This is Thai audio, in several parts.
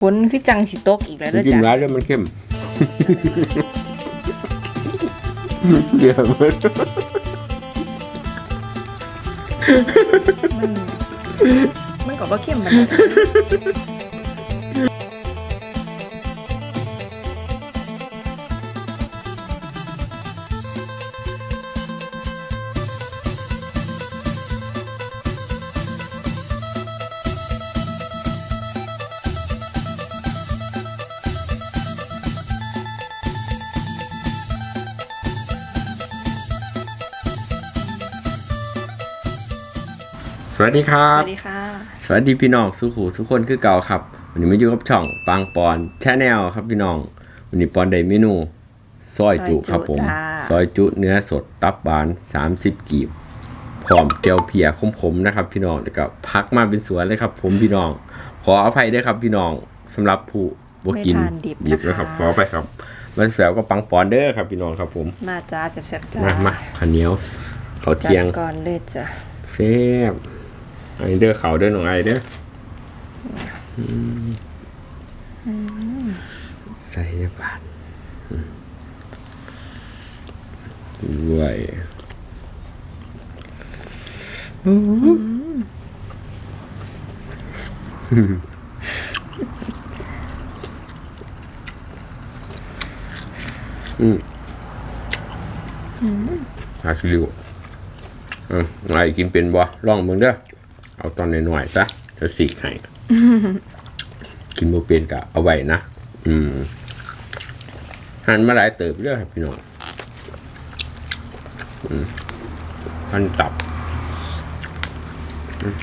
ฝนคือจังสิตกอีกแล้วมันเด้อกินจ้ะ ร้ายแล้วมันเข้ม เดี๋ยวมันมันมันก็บ่เข้มปาน วัสดีครัสบ วัสดีค่ะ สวัสดีพี่น้องสุขูทุกคนคือเก่าครับ วันนี้มาอยู่กับช่องปังปอนชาแนลครับพี่น้อง วันนี้ปอนได้เมนูซอยจุครับผมซอยจุเนื้อสดตับบาน 30 กีบพร้อมเจียวเพียขมๆนะครับ พี่น้องแล้วก็พักมาเป็นสวนเลยครับ ผมพี่น้อง ขออภัยด้วยครับพี่น้องสำหรับผู้บ่กินไม่ทานดิบดิบนะคะ นะครับขอไปครับมาแซวก็ปังปอนเด้อครับพี่น้องครับผมมาจ้าแซ่บๆจ้ามามาข้าวเหนียวข้าวจัเที่ยงดก่อนเลยจ้ะ แซ่บ ไอเด้อเขาเด้อหนองไอเด้ออใส่ได้บาทอืมด้วยอืมอาชิลิวอืมไอ้กินเป็นบ่ลองมึงเด้อ เอาตอนหน่อยๆซะจะสีกให้กินบ่เป็นกะเอาไว้นะอืมหันมาหลายเติบเด้อครับพี่น้องอืมหันตับอืม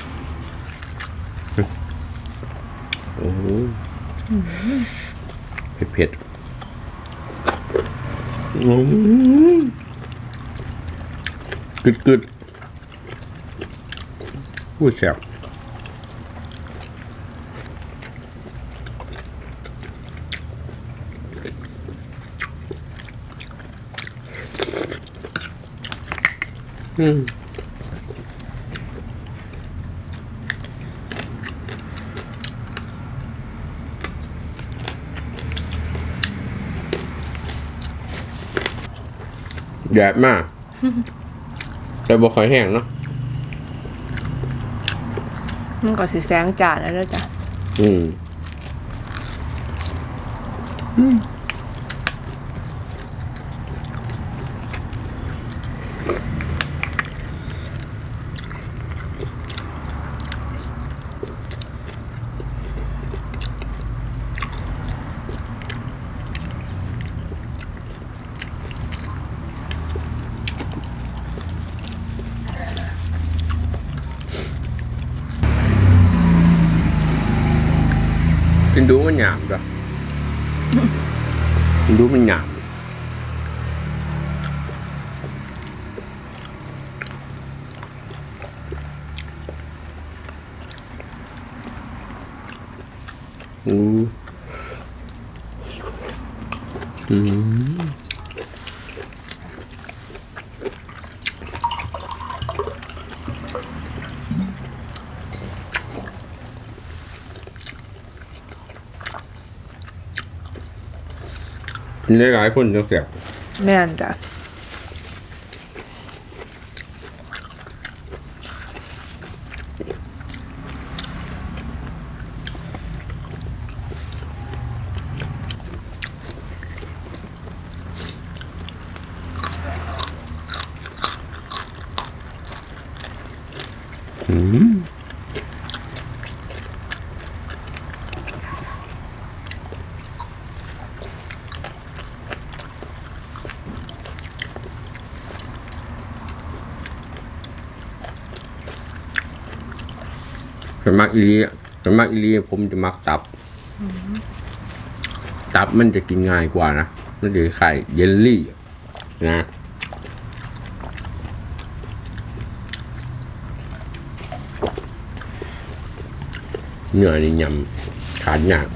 โอ้โหเผ็ดๆอืมกึดกึดๆ พูดแซ่บอืมแดดมาก แต่บ่ค่อยแห้งเนาะ มันก็สิแสงจ้าแล้วเด้อจ้ะ อืม กินดูมันหยาบจ้ะกินดูมันหยาบอืมอืม หลายคนจังเสียบแม่นจ้ะ อืม สมักอีรีสมักอีรีผมจะมักตับ ตับมันจะกินง่ายกว่านะมันจะไข่เยลลี่นะเนื้อนี่ยำขาดยาก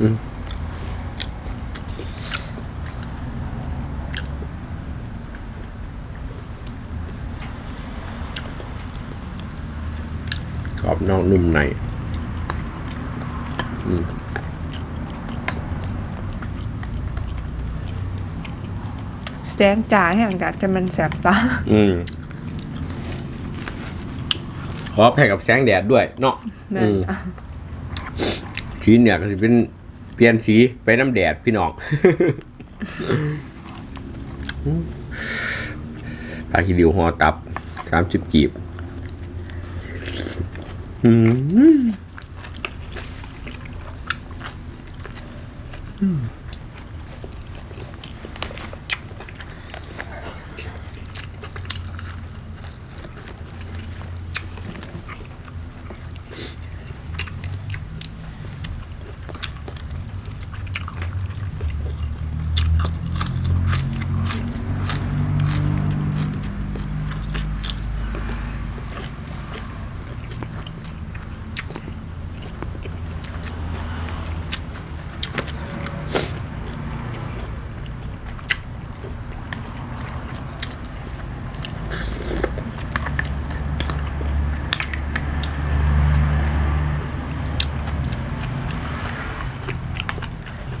อืม กรอบ นอกนุ่มในแสงจ่าแห่งกะจะมันแสบตา อืมขอแพ้กับแสงแดดด้วยเนาะแม่อืนมอะสีเนี่ยก็จะเป็นเปลี่ยนสีไปน้ำแดดพี่น้อง ตาคิริวหอตับสามสิบกีบ อืม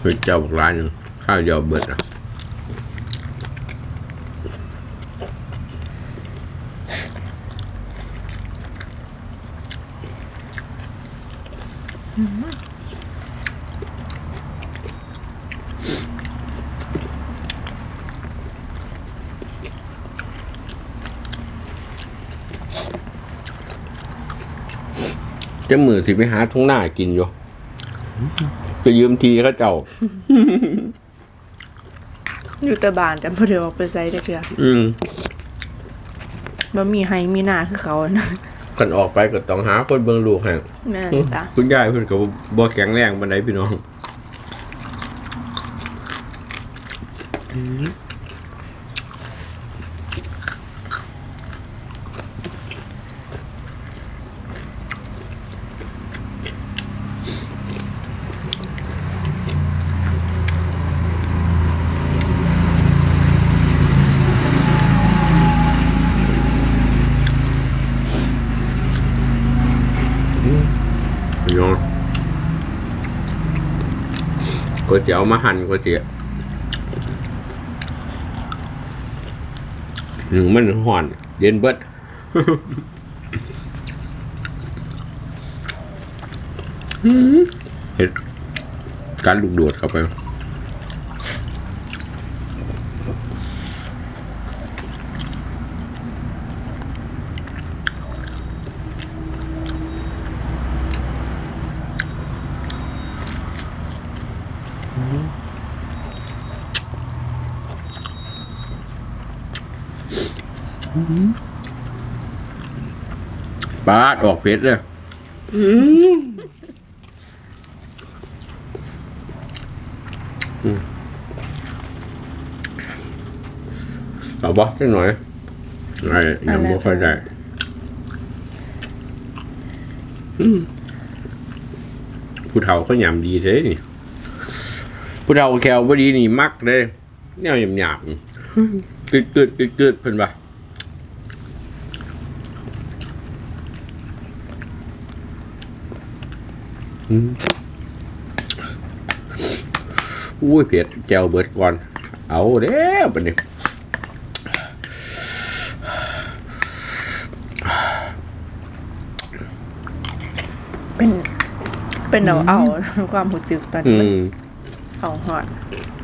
เป็นเจ้าบอกร้านข้าวเดียวเบิดอะจะมือสิไปหาทุ่งหน้ากินอยู่ ไปยืมทีเขาเจ้า อยู่แต่บ้านแต่พอเดี๋ยวออกไปใส่ได้เถื่ออืมบ่มีให้มีหน้าคือเขานะกันออกไปก็ต้องหาคนเบิ่งลูกให้แม่นจ้ะคุณยายเพิ่นก็บ่บ่แข็งแรงปานใดพี่น้อง พี่น้องก๋วยเตี๋ยวมาหั่นก๋วยเตี๋ยวหนึ่งมันห่อน เย็นเบิดเห็ดการลูกโดดเข้าไป ปาดออกเพชรเลยเอาบ่สักหน่อยไอ้ยังบ่ค่อยได้ผู้เฒ่าเขาหยำดีเท่นี่ผู้เฒ่าแควบดีนี่มักเลยแนวหยาบๆกึดกึดกึดกึดเพิ่นว่า อุ้ยเผ็ดแจวเบิดก่อน เอาเด้อบัดนี้เป็น เป็นเอาเอาความหูจึกตอนอืนี้มันมเอาหอน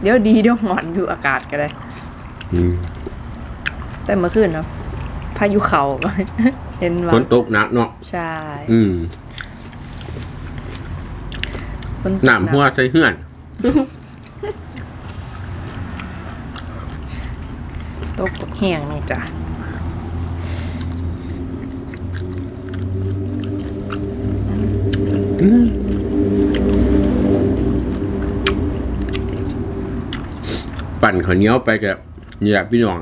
เดี๋ยวดีเดี๋ยวหอนอยู่อากาศก็ได้อืมแต่เมื่อคืนเนาะพายุเขาเห็นฝว่านตกหนักเนาะใช่ อืม ฝตกน้ำหัวใส่เฮือน ตกแห้งนี่จ้ะปั่นข้าวเหนียวไปกับนี่แหละพี่น้อง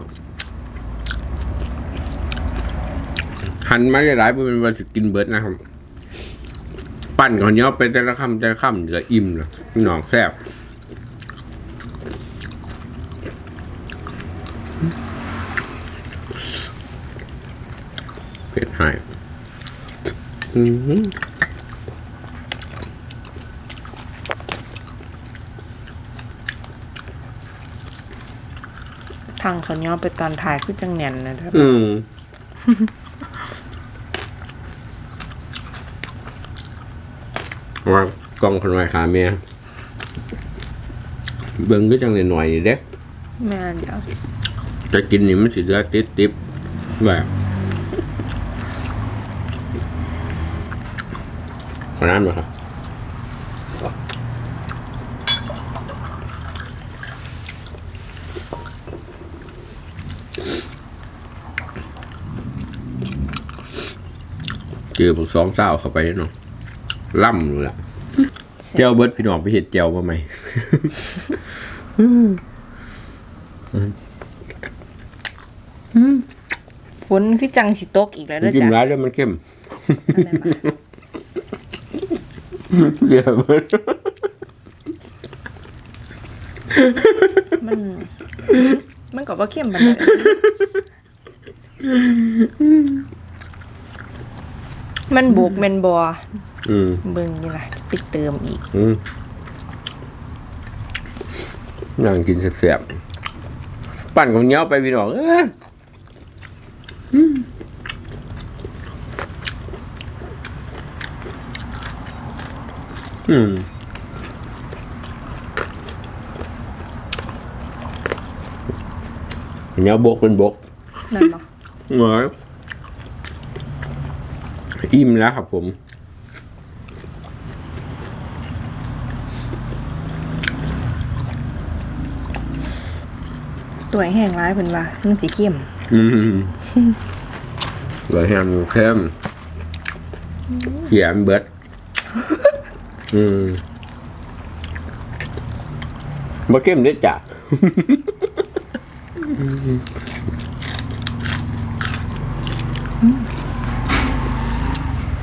หันมาหลายๆบ่เป็นวันสิกินเบิดนะครับ ปั่นข้าวเหนียวไปแต่ละคำแต่ละคำเหลืออิ่มเลยพี่น้องแซ่บเผ็ดหายอืมทางเขาย่อไปตอนถ่ายคือจังแหน่นนะครับ อืม ว่ากล้องคนไว้ขาเมียเบิ่งก็จังหน่อยๆนี่เด้แม่นเดี๋ยวจะกินนี่มันสิเหลือติดติบแบบขนาดไหมครับเจอพวกสองเศร้าวเข้าไปเนาะ ล่ำเลยล่ะเจ้าเบิร์ดพี่น้องไปเห็ดเจ้ามาไหม ฝนคือจังสิตกอีกแล้วเด้อกินจ้ะร้ายแล้วมันเข้มอะไรมาเดี๋ยวเบิร์ดมันมันก็บ่เข้มปานใด มันบุกแม่นบ่อืมเบิ่งนี่ล่ะไปเติมอีก อืมนั่งกินแสบๆปั่นของเหนี้ยวไปพี่น้องเอ้ยอืมอืมเหนี้ยวบกเป็นบกนั่นบ่ เหงย อิ่มแล้วครับผมตัวแห้งร้ายเพิ่นว่ามันสิเข้มอืมเลยแฮมเข้มเขียมเบิด อืมบ่เข้มได้จ้ะ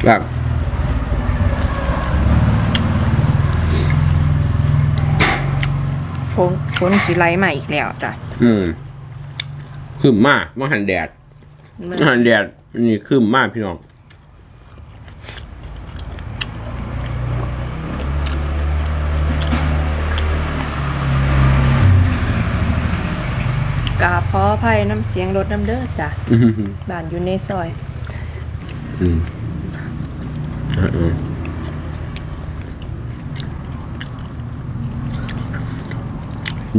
แบบฝนฝนสิไหลมาอีกแล้วจ้ะอืมคืมมากมาหันแดดมันมาหันแดดนี่คืมมากพี่น้องกาพอภัยน้ำเสียงรถน้ำเด้อจ้ะอืมบ้านอยู่ในซอย อืม อะอืม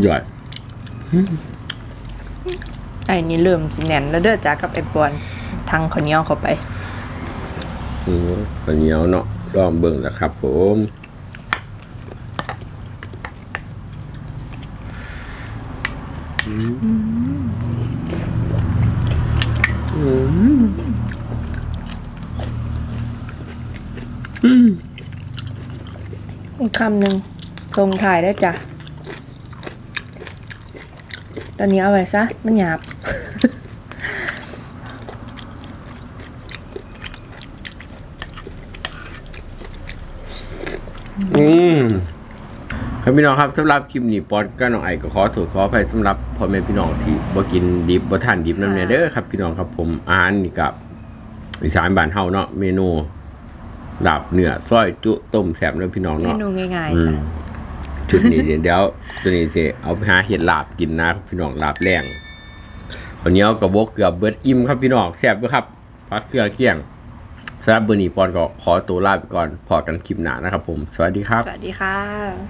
ยอดไอ้นี่เริ่มสิแน่นแล้วเด้อจ้ะกับไอ้ปอนทางข้าวเหนียวเข้าไปอืมข้าวเหนียวเนาะลองเบิ่งแล้วครับผมอี กคำหนึ่งทรงถ่ายได้จ้ะ ตอนนี้เอาไว้ซะ มันหยาบ อืมครับพี่น้องครับสำหรับคลิปนี้ปอนก็น้องไอก็ขอโทษขออภัยสำหรับพ่อแม่พี่น้องที่บ่กินดิบบ่ทานดิบนั่นแน่เด้อครับ พี่น้องครับผมอาหารนี่กับอีสานบ้านเฮาเนาะเมนู ลาบเนื้อซอยจุต้มแซ่บเนาะพี่น้องเมเนาะนูง่ายอืๆมจ้ะชุดนี้เดี๋ยวเดี๋ยวตัวนี้สิเอาไปหาเห็ดลาบกินนะครับพี่น้องลาบแรงวันนี้เอากระบอกเกือบเบิดอิ่มครับพี่น้องแซ่บด้วยครับพักเครื่องเคียงสำหรับเบอร์นี้ปอนก็ขอตัวลาไปก่อนพอกันคลิปหน้านะครับผมสวัสดีครับ สวัสดีค่ะ